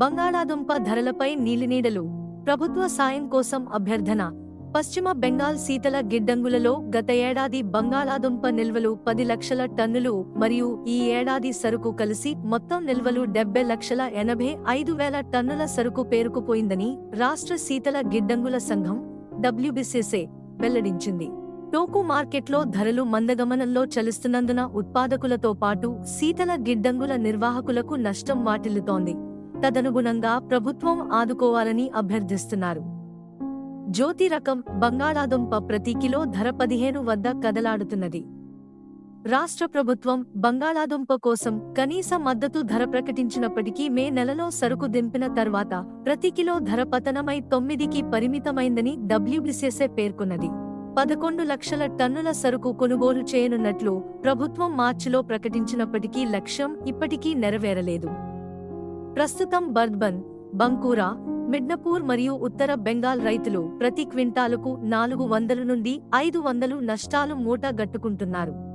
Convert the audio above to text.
బంగాళాదుంప ధరలపై నీలినీడలు. ప్రభుత్వ సాయం కోసం అభ్యర్థన. పశ్చిమ బెంగాల్ శీతల గిడ్డంగులలో గత ఏడాది బంగాళాదుంప నిల్వలు పది లక్షల టన్నులు మరియు ఈ ఏడాది సరుకు కలిసి మొత్తం నిల్వలు డెబ్బై లక్షల ఎనభై ఐదు వేల టన్నుల సరుకు పేరుకుపోయిందని రాష్ట్ర శీతల గిడ్డంగుల సంఘం డబ్ల్యూబిసిసే వెల్లడించింది. టోకు మార్కెట్లో ధరలు మందగమనంలో చలిస్తున్నందున ఉత్పాదకులతో పాటు శీతల గిడ్డంగుల నిర్వాహకులకు నష్టం వాటిల్లుతోంది. తదనుగుణంగా ప్రభుత్వం ఆదుకోవాలని అభ్యర్థిస్తున్నారు. జ్యోతి రకం బంగాళాదుంప ప్రతి కిలో ధర పదిహేను వద్ద కదలాడుతున్నది. రాష్ట్ర ప్రభుత్వం బంగాళాదుంప కోసం కనీస మద్దతు ధర ప్రకటించినప్పటికీ మే నెలలో సరుకు దింపిన తర్వాత ప్రతి కిలో ధర పతనమై తొమ్మిదికి పరిమితమైందని డబ్ల్యూబీసీఎస్ఏ పేర్కొన్నది. పదకొండు లక్షల టన్నుల సరుకు కొనుగోలు చేయనున్నట్లు ప్రభుత్వం మార్చిలో ప్రకటించినప్పటికీ లక్ష్యం ఇప్పటికీ నెరవేరలేదు. ప్రస్తుతం బర్ద్బన్ బంకూరా మిడ్నపూర్ మరియు ఉత్తర బెంగాల్ రైతులు ప్రతి క్వింటాలుకు నాలుగు వందలు నుండి ఐదు వందలు నష్టాలు మూట గట్టుకుంటున్నారు.